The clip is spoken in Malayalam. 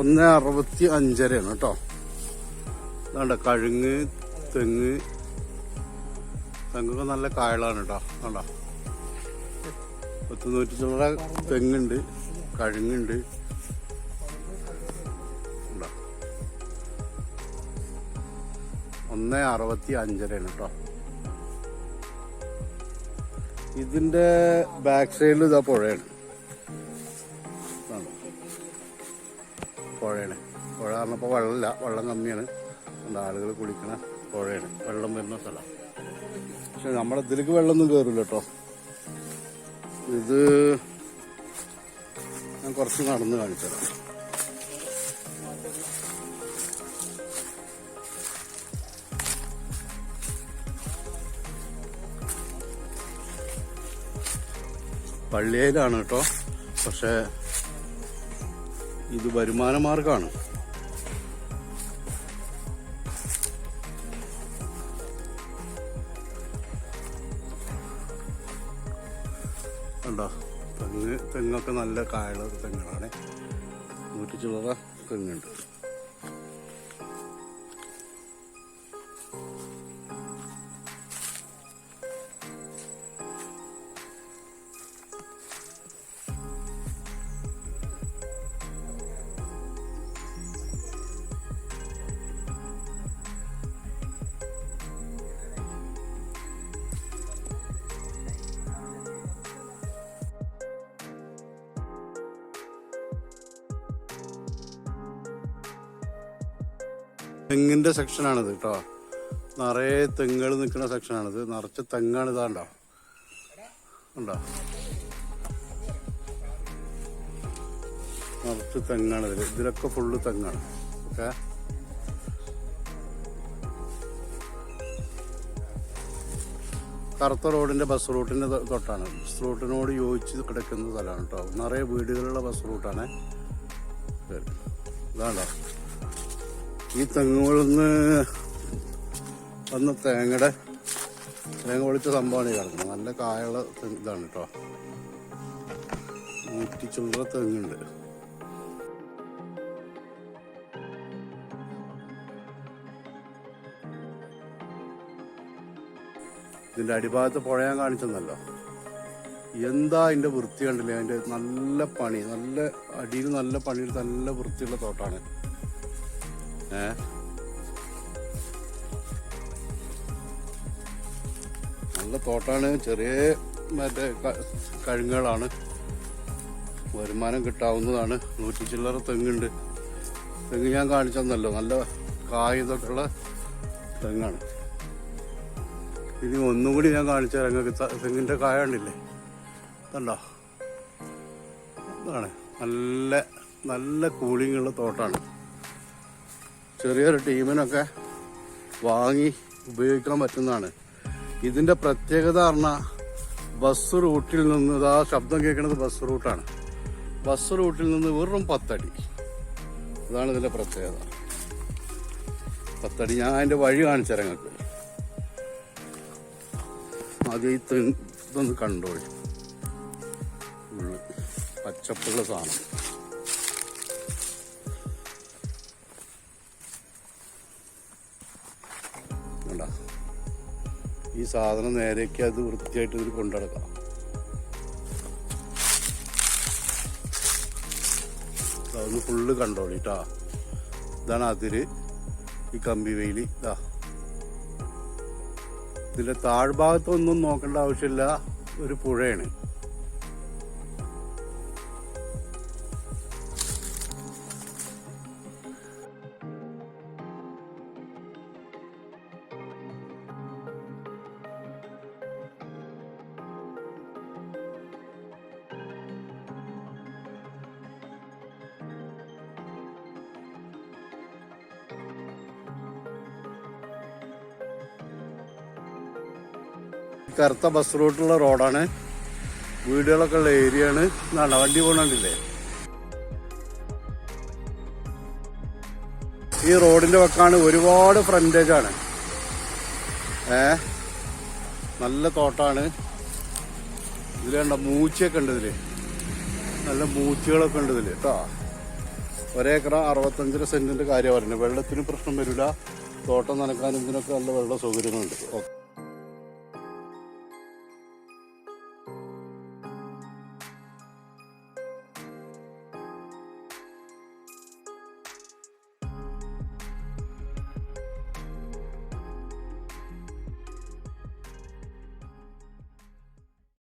ഒന്ന് അറുപത്തി അഞ്ചരയാണ് കേട്ടോ. വേണ്ട കഴുങ്ങ് തെങ്ങ്. തെങ്ങൊക്കെ നല്ല കായളാണ് കേട്ടോ. കണ്ടോ? പത്ത് നൂറ്റി ചില്ലറ തെങ്ങുണ്ട് കഴുങ്ങുണ്ട്? ഒന്ന് അറുപത്തി അഞ്ചരയാണ് കേട്ടോ. ഇതിന്റെ ബാക്ക് സൈഡിൽ ഇതാ പുഴയാണ്. പുഴയാണ്. പുഴ പറഞ്ഞപ്പോൾ വെള്ളമില്ല. വെള്ളം കമ്മിയാണ്. അതുകൊണ്ട് ആളുകൾ കുളിക്കണ പുഴയാണ്. വെള്ളം വരുന്ന സ്ഥലം. പക്ഷെ നമ്മുടെ ഇതിലേക്ക് വെള്ളമൊന്നും കയറില്ല കേട്ടോ. ഇത് ഞാൻ കുറച്ച് നടന്ന് കാണിച്ചു പള്ളിയിലാണ് കേട്ടോ. പക്ഷെ ഇത് വരുമാന മാർഗമാണ് കണ്ടോ? തെങ്ങ് തെങ്ങൊക്കെ നല്ല കായുള്ള തെങ്ങുകളാണ്. നൂറ്റി ചില്ലറ തെങ്ങുണ്ട്. തെങ്ങിന്റെ സെക്ഷനാണിത് കേട്ടോ. നിറയെ തെങ്ങുകൾ നിൽക്കുന്ന സെക്ഷനാണിത്. നിറച്ച് തെങ്ങാണ് ഇതാണ്ടോ. ഉണ്ടോ? നിറച്ച് തെങ്ങാണ് ഇതിൽ ഇതിലൊക്കെ ഫുള്ള് തെങ്ങാണ്. ഓക്കെ? കറുത്ത റോഡിന്റെ ബസ് റൂട്ടിന്റെ തൊട്ടാണ്. ബസ് റൂട്ടിനോട് യോജിച്ച് കിടക്കുന്ന സ്ഥലമാണ് കേട്ടോ. നിറയെ വീടുകളുള്ള ബസ് റൂട്ടാണ് ഇത്. ഇതാണ്ടോ? ഈ തെങ്ങുകളിന്ന് വന്ന തേങ്ങയുടെ തേങ്ങ പൊളിച്ച സംഭവമാണ് ഈ കിടക്കുന്നത്. നല്ല കായുള്ള ഇതാണ് കേട്ടോ നൂറ്റി ചില്ലറ തെങ്ങുണ്ട്. ഇതിന്റെ അടിഭാഗത്ത് പുഴ ഞാൻ കാണിച്ചെന്നല്ലോ. എന്താ അതിന്റെ വൃത്തി കണ്ടില്ലേ? അതിന്റെ നല്ല പണി നല്ല അടിയിൽ നല്ല പണി നല്ല വൃത്തിയുള്ള തോട്ടാണ്. നല്ല തോട്ടാണ്. ചെറിയ മറ്റേ കഴുങ്ങുകളാണ്. വരുമാനം കിട്ടാവുന്നതാണ്. നൂറ്റി ചില്ലറ തെങ്ങുണ്ട്. തെങ്ങ് ഞാൻ കാണിച്ചെന്നല്ലോ നല്ല കായ ഇതൊക്കെ ഉള്ള തെങ്ങാണ്. ഇനി ഒന്നും കൂടി ഞാൻ കാണിച്ചു തരാം. നിങ്ങൾക്ക് ത- തെങ്ങിന്റെ കായ കണ്ടില്ലേ? കണ്ടോ? അതാണ് നല്ല നല്ല കൂളിങ്ങുള്ള തോട്ടാണ്. ചെറിയൊരു ടീമിനൊക്കെ വാങ്ങി ഉപയോഗിക്കാൻ പറ്റുന്നതാണ്. ഇതിന്റെ പ്രത്യേകത പറഞ്ഞാൽ ബസ് റൂട്ടിൽ നിന്ന് ഇതാ ശബ്ദം കേൾക്കുന്നത് ബസ് റൂട്ടാണ് ബസ് റൂട്ടിൽ നിന്ന് വെറും പത്തടി. ഇതാണ് ഇതിന്റെ പ്രത്യേകത. പത്തടി ഞാൻ അതിന്റെ വഴി കാണിച്ചു നിങ്ങൾക്ക്. ആദ്യം ഈ ഇതൊന്ന് കണ്ടോളി. പച്ചപ്പുള്ള സാധനം. കണ്ട ഈ സാധനം നേരേക്ക് അത് വൃത്തിയായിട്ട് ഇതിൽ കൊണ്ടുനടക്കാം. അതൊന്ന് ഫുള്ള് കണ്ടോളി ഇതാണ് അതിര് ഈ കമ്പി വെയിലി. ഇതാ ഇതിന്റെ താഴ്ഭാഗത്തൊന്നും നോക്കേണ്ട ആവശ്യമില്ല. ഒരു പുഴയാണ്. കറുത്ത ബസ് റൂട്ടുള്ള റോഡാണ് വീടുകളൊക്കെ ഉള്ള ഏരിയ ആണ്. എന്നാണ് വണ്ടി പോകണ്ടില്ലേ ഈ റോഡിന്റെ വക്കാണ് ഒരുപാട് ഫ്രണ്ടേജ് ആണ്. ഏ? നല്ല തോട്ടാണ്. ഇതിൽ കണ്ട മൂച്ചയൊക്കെ ഉണ്ട് ഇതിൽ. നല്ല മൂച്ചകളൊക്കെ ഉണ്ട് ഇതിൽ കേട്ടോ ഒരേക്കറ അറുപത്തഞ്ചര സെന്റിന്റെ കാര്യം പറയുന്നത് വെള്ളത്തിന് പ്രശ്നം വരില്ല തോട്ടം നനക്കാനും ഇതിനൊക്കെ നല്ല വെള്ള സൗകര്യങ്ങളുണ്ട്. ഓക്കെ